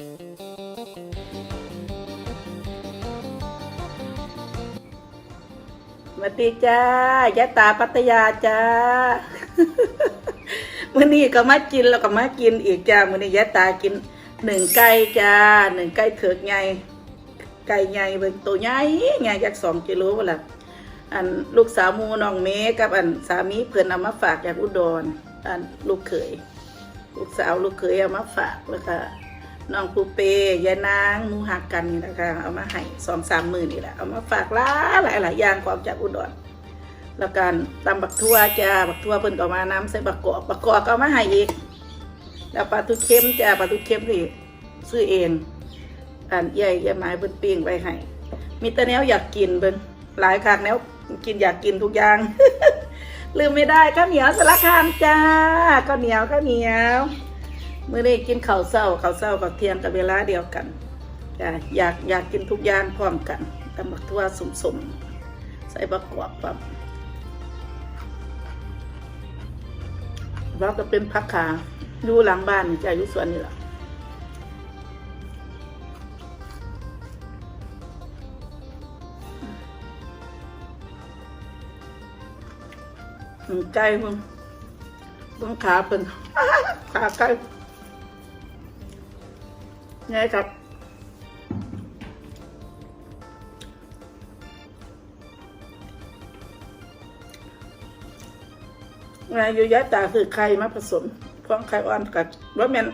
สวัสดีจ้ายะตาปัตยาจ้ามื้อนี้ก็มากินแล้วก็มากินอีกจ้ามื้อนี้ยะตากินหนึ่งไก่จ้าหนึ่งไก่เถือกใหญ่ไก่ใหญ่เป็นตัวใหญ่ใหญ่จากสองกิโลพุ่นล่ะอันลูกสาวหมูน้องเมกับอันสามีเพิ่นเอามาฝากจากอุดรอันลูกเขยลูกสาวลูกเขยเอามาฝากแล้วก็ น้องปูเปยายนางมูหักกันนี่นะคะเอามาให้สองสามหมื่นนี่แหละเอามาฝากหลายหลายหลายอย่างความจากอุดรแล้วกันตำบักทั่วจ้าบักทั่วเพิ่นก็เอามาน้ำใส่บักกอกบักกอกก็เอามาให้อีก แล้วปลาทูเค็มจ้าปลาทูเค็มนี่ซื้อเองอันใหญ่ใหญ่ไม้เพิ่นปิ้งไว้ให้มีแต่แนวอยากกินเบิ่งหลายครั้งแนวกินอยากกินทุกอย่าง ลืมไม่ได้ข้าวเหนียวสารคามจ้าข้าวเหนียวข้าวเหนียว เมื่อได้กินข้าวเศร้าข้าวเศร้ากับเที่ยงกับเวลาเดียวกันจ้าอยากอยากกินทุกอย่างพร้อมกันตำบักทั่วสมๆใส่บักกอกปั๊บว่าก็เป็นพักขาอยู่หลังบ้านจ้าอยู่สวนนี่แหละอืมไก่มึงเบิ่งขาเป็นขาไก่ ไงครับไงอยู่ยะตาคือไข่มาผสมพร้อมไข่อ่อนกับว่าแมน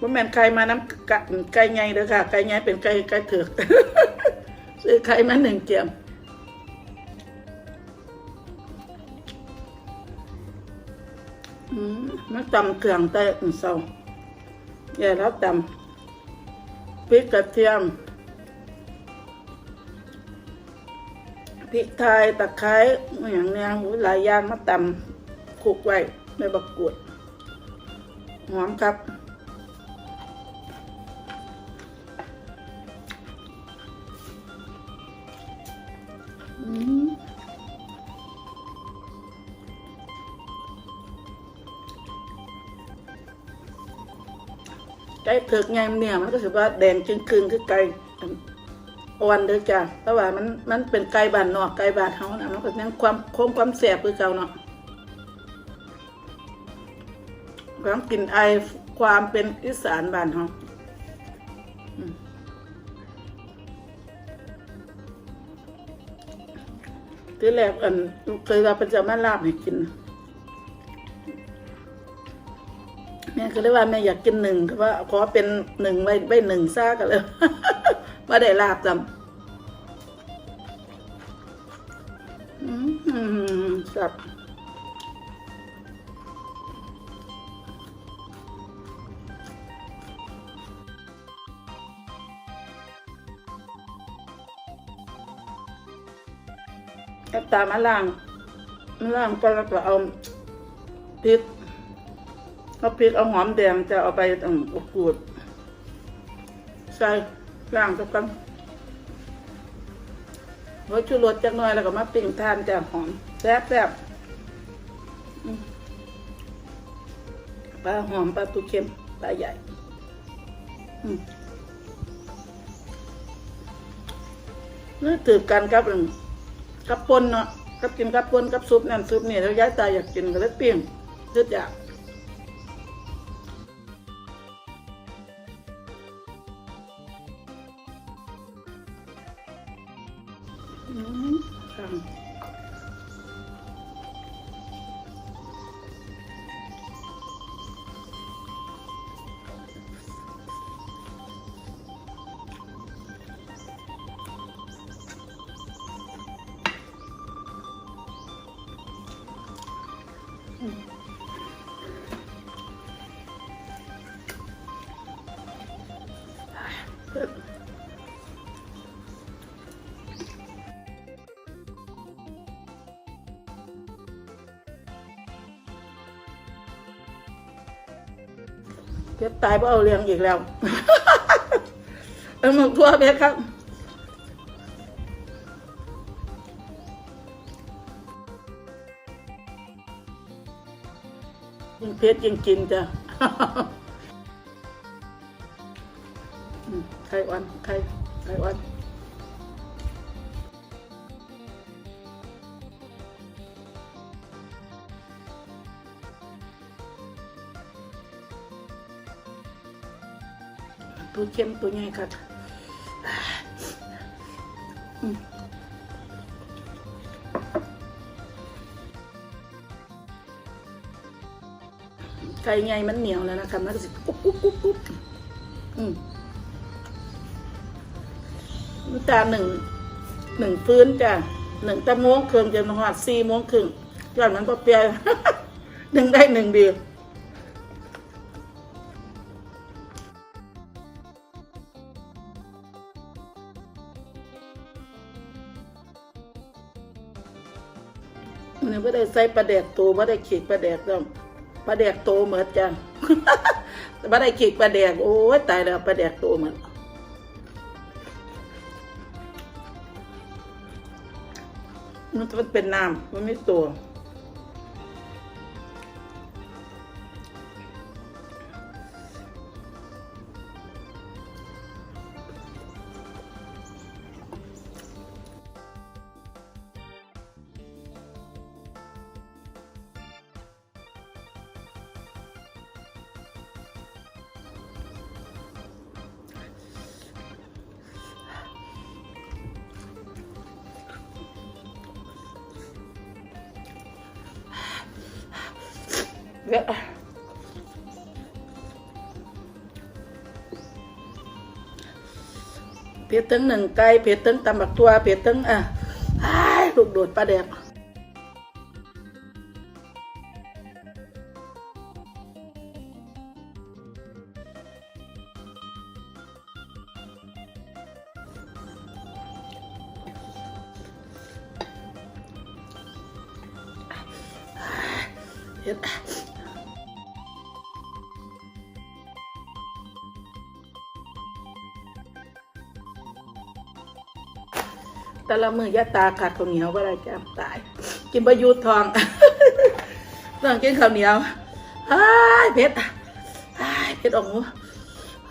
ว่าแมนไข่มาน้ำกะไก่ไงเด้อค่ะ ไก่ไงเป็นไก่ไก่เถือกซื้อไข่มาหนึ่งเจียมอืมมันตำเครื่องแต่เศร้าอย่าแล้วตำ พริกกระเทียม พริกไทยตะไคร้อย่างเนี้ยหูหลายอย่างมาตำคลุกไว้ในบักกวดหอมครับ ไก่เผือกไงเนี่ยมันก็ถือว่าแดงจึงคืนคือไก่อ่อนเด้อจ้ะแต่ว่ามันมันเป็นไก่บานนอกไก่บานเฮานะมันก็ยังความคงความแสบคือเก่าเนาะความกลิ่นไอความเป็นอีสานบานเฮาที่แรกอันเคยว่าเป็นจะมาลาบให้กิน แม่ก็เลยว่าแม่อยากกินหนึ่งก็ว่าขอเป็นหนึ่งไว้ไว้หนึ่งซ่ากันเลยว่าได้ลาบจำอืมสับเอาตามาล่างมาล่างก็แล้วก็เอาพริก เอาพริกเอาหอมแดงจะเอาไปตั้งอบกูดใส่ล่างสักครั้งรสชูรสจักหน่อยแล้วก็มาปิ้งทานจะหอมแซ่บแซ่บอืมปลาหอมปลาตุเค็มปลาใหญ่อืมนี่ถือกันกับอันกับปนเนาะกับกินกับปนกับซุปนั่นซุปนี่แล้วย้ายตายอยากกินก็เลยปิ้งคืออยาก เพชรตายเพราะเอาเลี้ยงอีกแล้วเอาหมึกทั่วเพชรครับยิ่งเพชรยิ่งกินจ้ะไข่อ่อนไข่ไข่อ่อน ตัวเข้มตัวใหญ่ครับอืมไก่ใหญ่มันเหนียวแล้วนะครับมันก็สิกุ๊บกุ๊บกุ๊บกุ๊บอืมน้ำตาหนึ่งหนึ่งฟื้นจ้ะหนึ่งตะโมงครึ่งจนหอดสี่โมงครึ่งยอดมันก็เปียหนึ่งได้หนึ่งเดียว ได้ใส่ปลาแดกโตไม่ได้ขีดปลาแดกต้องปลาแดกโตเหมือนจังไม่ได้ขีดปลาแดกโอ้ยตายแล้วปลาแดกโตเหมือนมันเป็นน้ำมันไม่ตัว เยอะเผ็ดทั้งหนึ่งไก่เผ็ดทั้ง แต่ละมือยาตาขาดข้าวเหนียวก็ได้แก้มตาย กินประยุทธ์ทองต้องกินข้าวเหนียวอ้ยเผ็ดอ้ยเผ็ดออกหู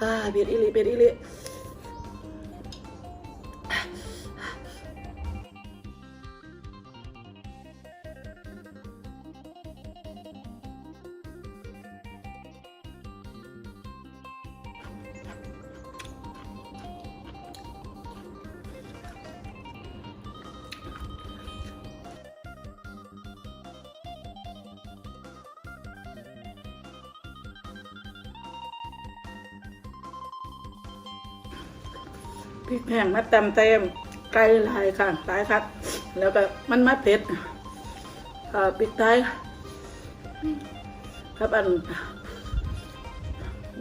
อ้ยเผ็ดอิลิเผ็ดอิลิ พริกแห้งมาตำเต็มไก่ลายค่ะตายครับ แล้วก็มันมาเผ็ดเอ่อปิดท้ายครับอัน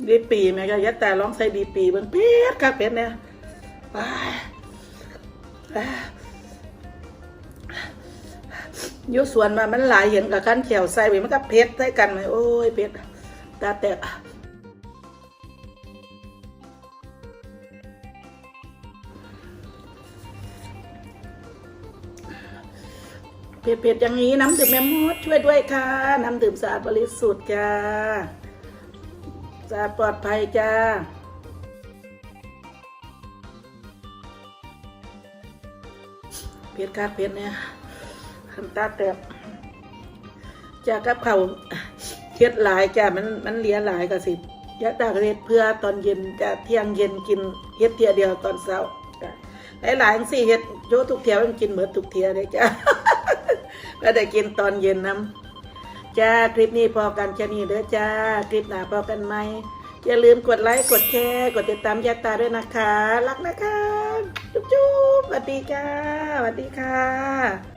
ดีปีแม่ก็ยัดแต่ร้องใส่ดีปีเบิ่งเผ็ดครับเผ็ดเนี่ยไปอยู่สวนมามันหลายเห็นกับขั้นแขวใส่ไปมันก็เผ็ดใส่กันไหมโอ้ยเผ็ดตาแตก เผ็ดๆอย่างนี้น้ำดื่มแม่มดช่วยด้วยค่ะ น้ำดื่มสะอาดบริสุทธิ์จ้าสะอาดปลอดภัยจ้าเพชรคาดเพชรเนี่ยคันตาแตกจากกับเขาเฮ็ดหลายจ้ามันมันเลียหลายก็สิยะตากเฮ็ดเพื่อตอนเย็นจะเที่ยงเย็นกินเฮ็ดเทียเดียวตอนเช้าหลายๆจังสี่เฮ็ดโยทุกเทียวมันกินเหมือนทุกเทียเลยจ้า ก็ได้กินตอนเย็นน้ำจ้าคลิปนี้พอกันแค่นี้เด้อจ้า คลิปหน้าพอกันไหมอย่าลืมกดไลค์กดแชร์กดติดตามยาตาด้วยนะคะ รักนะคะ จุ๊บจุ๊บสวัสดีจ้าสวัสดีค่ะ